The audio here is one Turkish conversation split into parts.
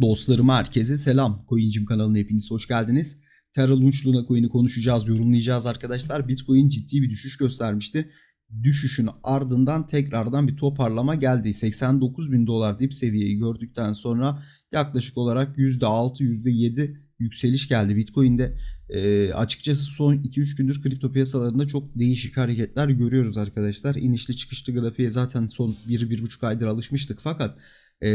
Dostlarıma herkese selam. Coincim kanalına hepiniz hoş geldiniz. Terra Launch Luna Coin'i konuşacağız, yorumlayacağız arkadaşlar. Bitcoin ciddi bir düşüş göstermişti. Düşüşün ardından tekrardan bir toparlama geldi. 89 bin dolar dip seviyeyi gördükten sonra yaklaşık olarak %6, %7 yükseliş geldi Bitcoin'de. Ee, açıkçası son 2-3 gündür kripto piyasalarında çok değişik hareketler görüyoruz arkadaşlar. İnişli çıkışlı grafiğe zaten son 1-1,5 aydır alışmıştık fakat e,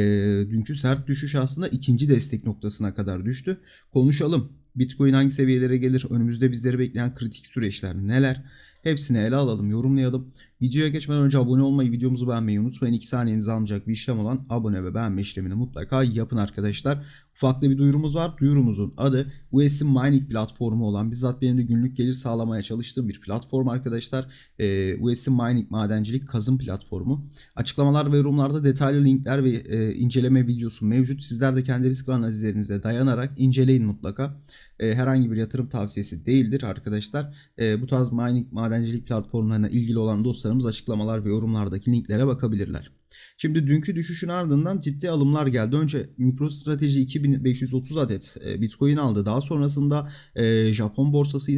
dünkü sert düşüş aslında ikinci destek noktasına kadar düştü. Konuşalım. Bitcoin hangi seviyelere gelir? Önümüzde bizleri bekleyen kritik süreçler neler? Hepsini ele alalım, yorumlayalım. Videoya geçmeden önce abone olmayı, videomuzu beğenmeyi unutmayın. 2 saniyenizi almayacak bir işlem olan abone ve beğenme işlemini mutlaka yapın arkadaşlar. Ufak da bir duyurumuz var. Duyurumuzun adı USD Mining platformu olan bizzat benim de günlük gelir sağlamaya çalıştığım bir platform arkadaşlar. Ee, USD Mining madencilik kazım platformu. Açıklamalar ve yorumlarda detaylı linkler ve e, inceleme videosu mevcut. Sizler de kendi risk analizlerinize dayanarak inceleyin mutlaka. E, herhangi bir yatırım tavsiyesi değildir arkadaşlar. E, bu tarz mining madencilik platformlarına ilgili olan dostlarımız açıklamalar ve yorumlardaki linklere bakabilirler. Şimdi dünkü düşüşün ardından ciddi alımlar geldi. Önce MicroStrateji 2530 adet e, Bitcoin aldı. Daha sonrasında e, Japon borsası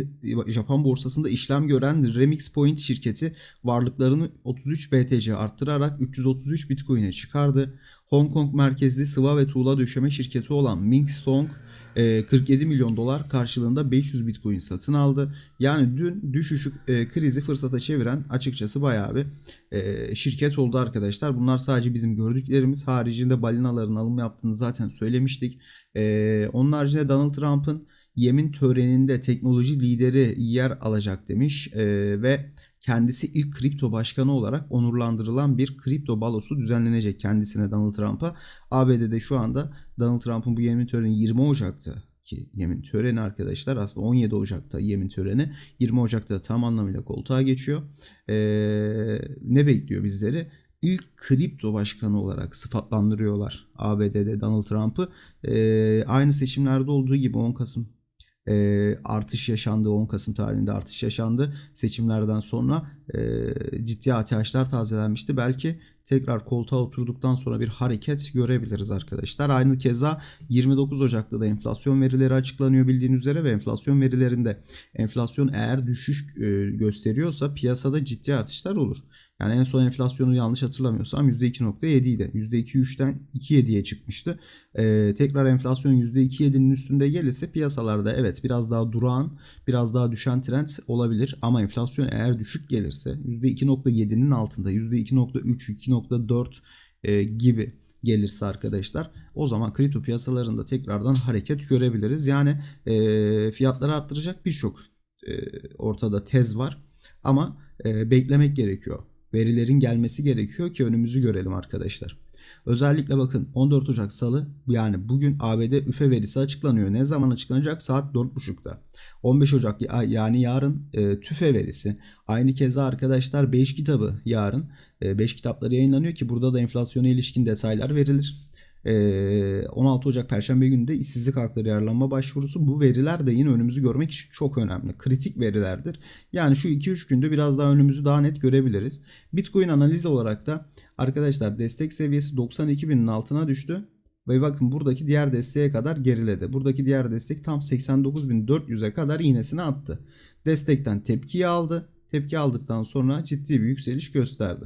Japon borsasında işlem gören Remix Point şirketi varlıklarını 33 BTC arttırarak 333 Bitcoin'e çıkardı. Hong Kong merkezli sıva ve tuğla döşeme şirketi olan Ming Song 47 milyon dolar karşılığında 500 Bitcoin satın aldı. Yani dün düşüşü e, krizi fırsata çeviren açıkçası bayağı bir e, şirket oldu arkadaşlar. Bunlar sadece bizim gördüklerimiz. Haricinde balinaların alım yaptığını zaten söylemiştik. E, onun haricinde Donald Trump'ın yemin töreninde teknoloji lideri yer alacak demiş e, ve kendisi ilk kripto başkanı olarak onurlandırılan bir kripto balosu düzenlenecek kendisine Donald Trump'a. ABD'de şu anda Donald Trump'ın bu yemin töreni 20 Ocak'ta ki yemin töreni arkadaşlar aslında 17 Ocak'ta yemin töreni 20 Ocak'ta tam anlamıyla koltuğa geçiyor. Ee, ne bekliyor bizleri? İlk kripto başkanı olarak sıfatlandırıyorlar ABD'de Donald Trump'ı. Ee, aynı seçimlerde olduğu gibi 10 Kasım e, artış yaşandı. 10 Kasım tarihinde artış yaşandı. Seçimlerden sonra e, ciddi ateşler tazelenmişti. Belki tekrar koltuğa oturduktan sonra bir hareket görebiliriz arkadaşlar. Aynı keza 29 Ocak'ta da enflasyon verileri açıklanıyor bildiğiniz üzere ve enflasyon verilerinde enflasyon eğer düşüş e, gösteriyorsa piyasada ciddi artışlar olur. Yani en son enflasyonu yanlış hatırlamıyorsam %2.7 idi. %2.3'ten 2.7'ye çıkmıştı. Ee, tekrar enflasyon %2.7'nin üstünde gelirse piyasalarda evet biraz daha durağan, biraz daha düşen trend olabilir. Ama enflasyon eğer düşük gelirse %2.7'nin altında %2.3, 2.4 e, gibi gelirse arkadaşlar o zaman kripto piyasalarında tekrardan hareket görebiliriz. Yani e, fiyatları arttıracak birçok e, ortada tez var ama e, beklemek gerekiyor verilerin gelmesi gerekiyor ki önümüzü görelim arkadaşlar. Özellikle bakın 14 Ocak Salı yani bugün ABD üfe verisi açıklanıyor. Ne zaman açıklanacak? Saat 4.30'da. 15 Ocak yani yarın e, tüfe verisi. Aynı keza arkadaşlar 5 kitabı yarın 5 e, kitapları yayınlanıyor ki burada da enflasyona ilişkin detaylar verilir. 16 Ocak Perşembe günü de işsizlik hakları yararlanma başvurusu. Bu veriler de yine önümüzü görmek için çok önemli. Kritik verilerdir. Yani şu 2-3 günde biraz daha önümüzü daha net görebiliriz. Bitcoin analiz olarak da arkadaşlar destek seviyesi 92.000'in altına düştü. Ve bakın buradaki diğer desteğe kadar geriledi. Buradaki diğer destek tam 89.400'e kadar iğnesini attı. Destekten tepkiyi aldı. Tepki aldıktan sonra ciddi bir yükseliş gösterdi.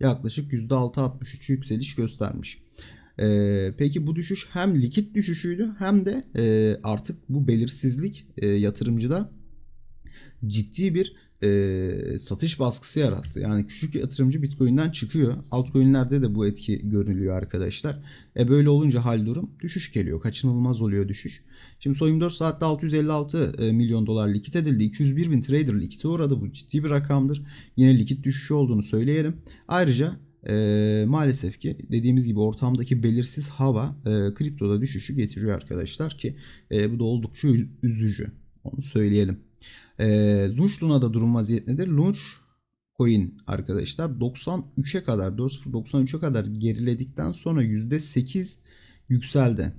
Yaklaşık %6.63 yükseliş göstermiş. Ee, peki bu düşüş hem likit düşüşüydü hem de e, artık bu belirsizlik e, yatırımcıda ciddi bir e, satış baskısı yarattı. Yani küçük yatırımcı Bitcoin'den çıkıyor. Altcoin'lerde de bu etki görülüyor arkadaşlar. E böyle olunca hal durum düşüş geliyor. Kaçınılmaz oluyor düşüş. Şimdi son 24 saatte 656 e, milyon dolar likit edildi. 201 bin trader likite uğradı. Bu ciddi bir rakamdır. Yine likit düşüşü olduğunu söyleyelim. Ayrıca e, maalesef ki dediğimiz gibi ortamdaki belirsiz hava e, kriptoda düşüşü getiriyor arkadaşlar ki e, bu da oldukça üzücü. Onu söyleyelim. E, Lunch Luna'da durum vaziyet nedir? Lunch coin arkadaşlar 93'e kadar 4.093'e kadar geriledikten sonra %8 yükseldi.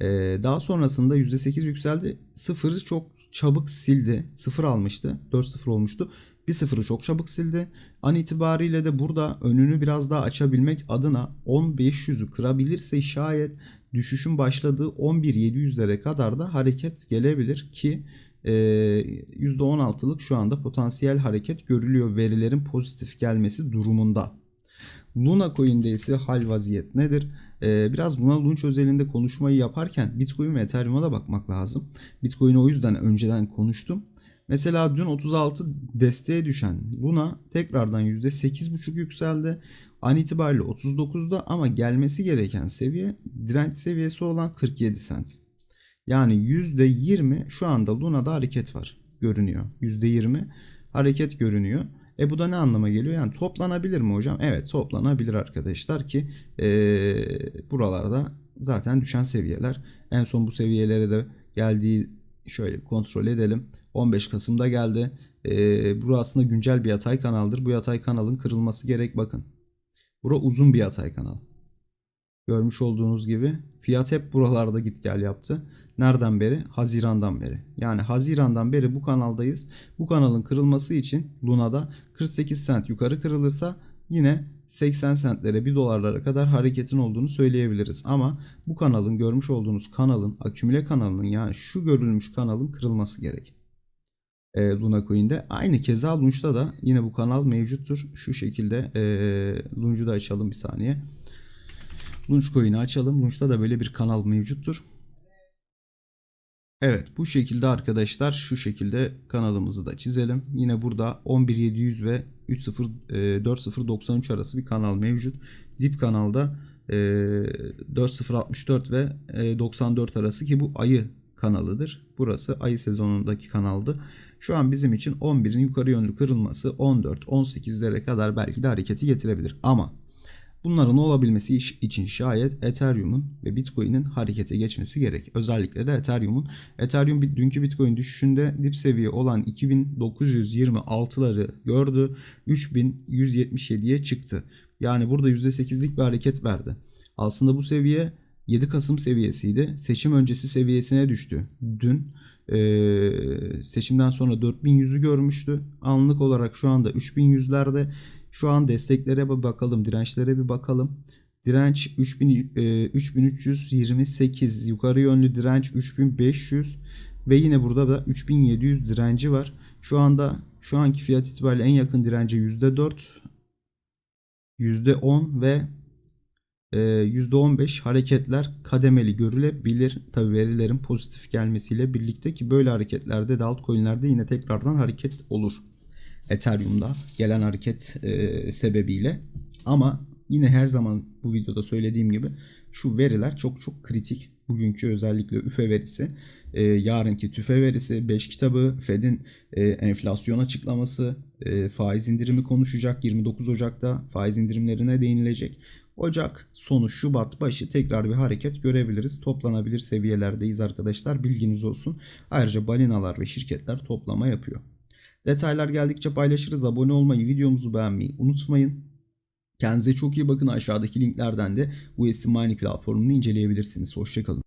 Ee, daha sonrasında %8 yükseldi. Sıfırı çok çabuk sildi. Sıfır almıştı. 4-0 olmuştu. 1.0'ı çok çabuk sildi. An itibariyle de burada önünü biraz daha açabilmek adına 10.500'ü kırabilirse şayet düşüşün başladığı 11.700'lere kadar da hareket gelebilir ki e, %16'lık şu anda potansiyel hareket görülüyor verilerin pozitif gelmesi durumunda. Luna Coin'de ise hal vaziyet nedir? Ee, biraz Luna Launch özelinde konuşmayı yaparken Bitcoin ve Ethereum'a da bakmak lazım. Bitcoin'i o yüzden önceden konuştum. Mesela dün 36 desteğe düşen Luna tekrardan %8,5 yükseldi. An itibariyle 39'da ama gelmesi gereken seviye direnç seviyesi olan 47 sent. Yani %20 şu anda Luna'da hareket var görünüyor. %20 hareket görünüyor. E bu da ne anlama geliyor? Yani toplanabilir mi hocam? Evet toplanabilir arkadaşlar ki ee, buralarda zaten düşen seviyeler. En son bu seviyelere de geldiği şöyle bir kontrol edelim. 15 Kasım'da geldi. E, bu aslında güncel bir yatay kanaldır. Bu yatay kanalın kırılması gerek bakın. Bura uzun bir yatay kanal. Görmüş olduğunuz gibi fiyat hep buralarda git gel yaptı. Nereden beri? Haziran'dan beri. Yani Haziran'dan beri bu kanaldayız. Bu kanalın kırılması için Luna'da 48 sent yukarı kırılırsa yine 80 sentlere 1 dolarlara kadar hareketin olduğunu söyleyebiliriz. Ama bu kanalın görmüş olduğunuz kanalın akümüle kanalının yani şu görülmüş kanalın kırılması gerek. E, Luna Coin'de. Aynı keza Lunch'ta da yine bu kanal mevcuttur. Şu şekilde e, Lunch'u da açalım bir saniye. Lunch Coin'i açalım. Lunch'ta da böyle bir kanal mevcuttur. Evet bu şekilde arkadaşlar şu şekilde kanalımızı da çizelim. Yine burada 11700 ve 30 e, 4093 arası bir kanal mevcut. Dip kanalda e, 4064 ve e, 94 arası ki bu ayı kanalıdır. Burası ayı sezonundaki kanaldı. Şu an bizim için 11'in yukarı yönlü kırılması 14-18'lere kadar belki de hareketi getirebilir. Ama Bunların olabilmesi için şayet Ethereum'un ve Bitcoin'in harekete geçmesi gerek. Özellikle de Ethereum'un. Ethereum dünkü Bitcoin düşüşünde dip seviye olan 2926'ları gördü. 3177'ye çıktı. Yani burada %8'lik bir hareket verdi. Aslında bu seviye 7 Kasım seviyesiydi. Seçim öncesi seviyesine düştü. Dün ee, seçimden sonra 4100'ü görmüştü. Anlık olarak şu anda 3100'lerde. Şu an desteklere bir bakalım, dirençlere bir bakalım. Direnç 3000, e, 3328, yukarı yönlü direnç 3500 ve yine burada da 3700 direnci var. Şu anda şu anki fiyat itibariyle en yakın dirence %4, %10 ve %15 hareketler kademeli görülebilir. Tabi verilerin pozitif gelmesiyle birlikte ki böyle hareketlerde de altcoin'lerde yine tekrardan hareket olur. Ethereum'da gelen hareket e, sebebiyle. Ama yine her zaman bu videoda söylediğim gibi şu veriler çok çok kritik. Bugünkü özellikle üfe verisi, e, yarınki tüfe verisi, 5 kitabı, Fed'in e, enflasyon açıklaması, e, faiz indirimi konuşacak. 29 Ocak'ta faiz indirimlerine değinilecek. Ocak sonu Şubat başı tekrar bir hareket görebiliriz. Toplanabilir seviyelerdeyiz arkadaşlar. Bilginiz olsun. Ayrıca balinalar ve şirketler toplama yapıyor. Detaylar geldikçe paylaşırız. Abone olmayı, videomuzu beğenmeyi unutmayın. Kendinize çok iyi bakın. Aşağıdaki linklerden de USD Money platformunu inceleyebilirsiniz. Hoşçakalın.